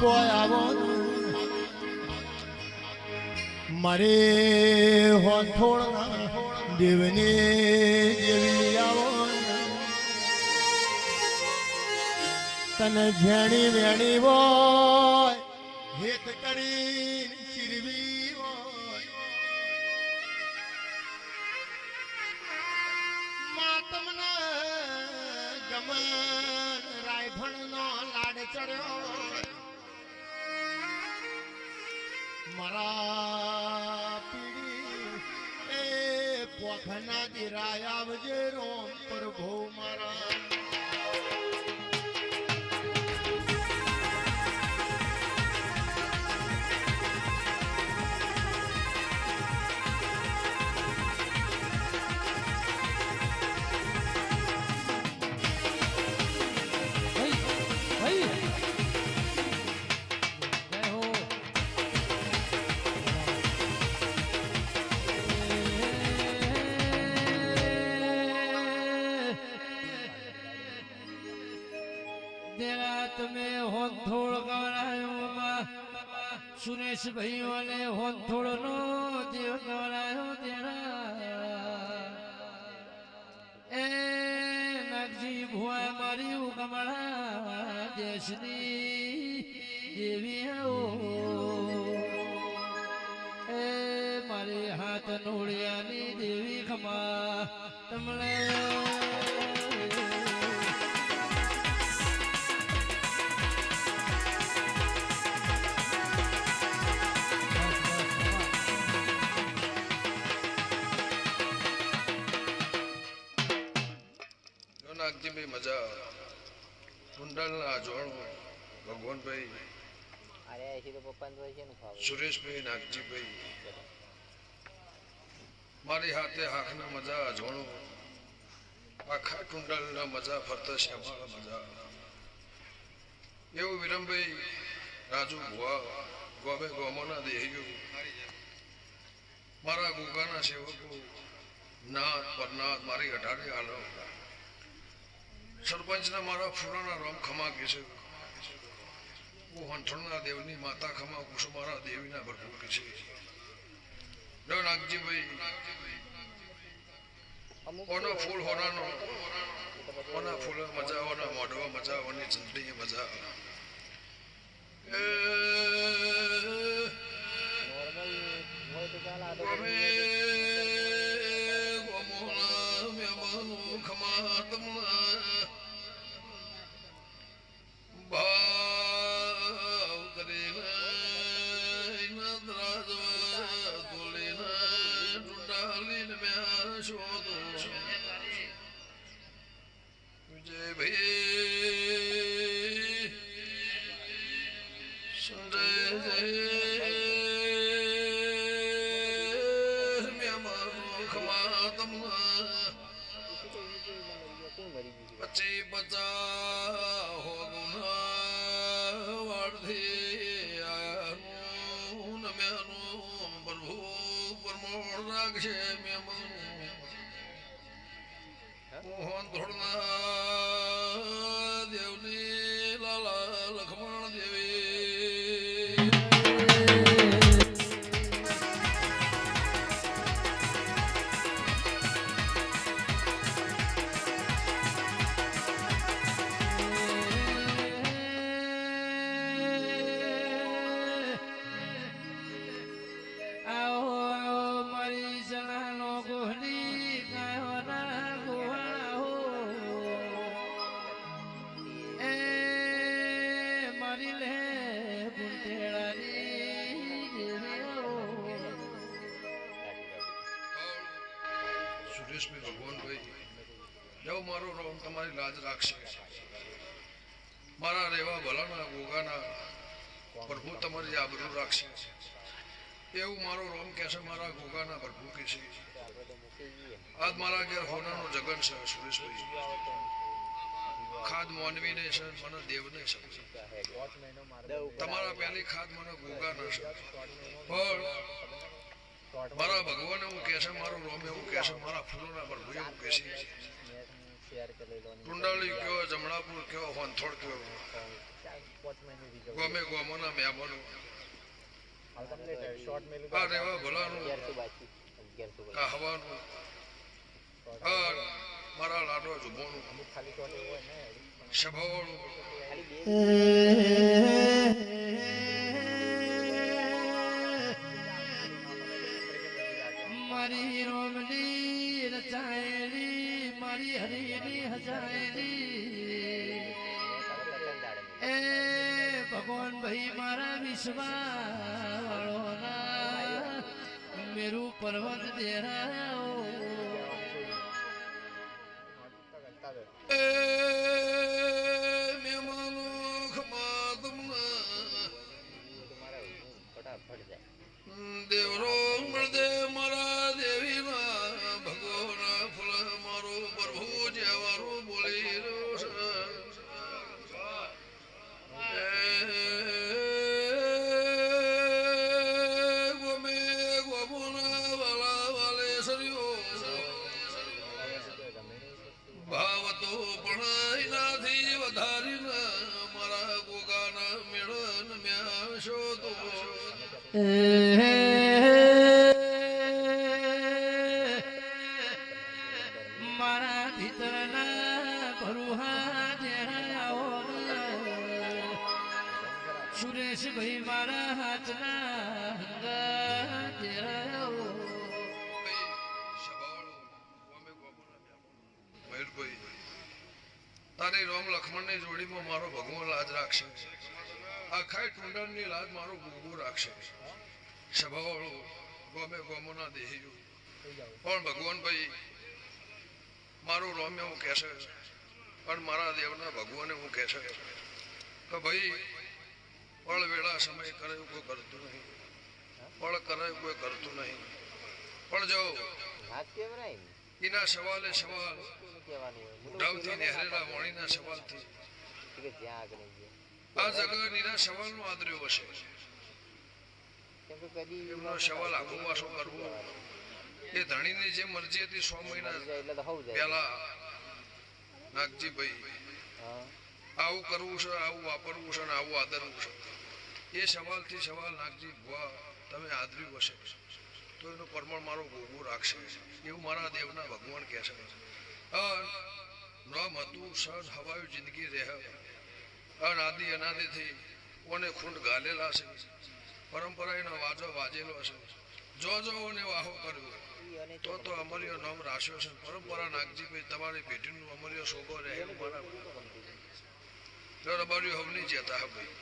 પોય આવો મારે હોથોળ દેવની જેવી તને જેણી વેણી હોય, હેત કરી ચીરવી હોય. માતમને ગમન રાયફળનો લાડ ચડ્યો મારા પીડી એ પોખના દિરાય આવજે રોમ પ્રભુ મારા. હોંથોળ સુરેશમાં અને હોન થોડો નો દેવ નવરાયો દેરા એ નાગજી ભુવા મારી કમળા દેશની દેવી એ મારી હાથ નોળિયાની દેવી ખમા. તમને જો નાગજીભાઈ મજા કુંડલના જોણું ભગવાનભાઈ સુરેશભાઈ નાગજીભાઈ. મારી હાથે હાથના મજા જોણું આખા કુંડલના મજા ફરતા શ્યામાળા મજા. એવું વિરમભાઈ રાજુ ભુવા ગોમે ગોમોના દેહીઓ. મારા ગુગાના સેવકો નાથ પરનાથ મારી અઢારે આલો. સરપંચના મારા ફૂલાના રામ ખમા કે છે. હું વંઠણના દેવની માતા ખમા કુસુમારા દેવીના ભરપૂર કે છે. જો નાગજીભાઈ, ઓનો ફૂલ હોનાનો, ઓના ફૂલ મજા ઓના મોઢવા મજા ઓની ચંદડી મજા. એ મેં શોધો. વિજયભાઈ સંજય મેમાનો ખમા તમના કોણ મરી ગયું છે? પચી પચા હો ગુના વાળથી આયાનું નમ્યાનું પ્રભુ પરમોળ રાખશે મેમનું મોહન ધોળના સુરેશભાઈ ભગવાનભાઈ જો મારો રોમ તમારી લાજ રાખશે. મારા રેવા ભલાના ગોગાના પ્રભુ તમારી આબરૂ રાખશે. એવું મારો રોમ કહેશે, મારા ગોગાના પ્રભુ કે છે આપણે તો મૂકી દઈએ આજ મારા ઘેર હોનાનો જગન છે, સુરેશભાઈ. ખાદ મોનવીને છે, મને દેવને છે. તમારા પહેલી ખાદ મને ગોગાના છે. પણ મારા ભગવાન એવું કહે છે, મારું રોમ એવું કહે છે, મારા ફૂલોના પ્રભુ એવું કહે છે. કુંડાળી કયો, જમણાપુર કયો વંથોડ કયો? ગમે ગોમોના મહેમાનો આ રેવા ભલાનું. હવાનું. આ મારા લાડો જુબોનું. સભાવાળું. મારી રોમલી રચાયેલી મારી હરીની હજાયેલી એ ભગવાન ભાઈ મારા વિશ્વાળોના મેરું પર્વત દેરાઓ મારા ભીતરના ભરુહા જેણાઓ સુરેશભાઈ મારા હાથના જેરાઓ તારી રોમ લક્ષ્મણની જોડીમાં મારો ભગવાન લાજ રાખશે. આખા ટુંડણની લાજ મારો ગોગો રાખશે. સભાવાળો ગોમે ગોમોના દેહીઓ. પણ ભગવાન ભાઈ મારું રોમ હું કહેશે પણ મારા દેવના ભગવાને હું કહેશે તો ભાઈ પળ વેળા સમય કરે કોઈ કરતું નહીં. પળ કરે કોઈ કરતું નહીં. પણ જો એના સવાલે સવાલ ડાવથી નેહરેલા વાણીના સવાલથી. જ્યાં આગળ આ જગત એના સવાલનો આદર્યો હશે. એમનો સવાલ આખો વાસો કરવો. એ ધણીની જે મરજી હતી સો મહિના પેલા નાગજીભાઈ આવું કરવું છે આવું વાપરવું છે ને આવું આદરવું છે. એ સવાલથી સવાલ નાગજી ભુવા તમે આદર્યું હશે. તો એનું પરમાણ મારો ગોગો રાખશે. એવું મારા દેવના ભગવાન કહે છે. અન નામ હતું સન હવાયું જિંદગી રહે અન આદિ અનાદિથી ઓને ખૂંડ ગાલેલા છે? પરંપરા એનો વાજો વાજેલો છે. જો જો ઓને વાહો કર્યો. તો તો અમર્યો નામ રાખ્યો છે. પરંપરા નાગજીભાઈ તમારી પેઢીનું અમર્યો શોભો રહે મારા રબારી હવની જતા ભાઈ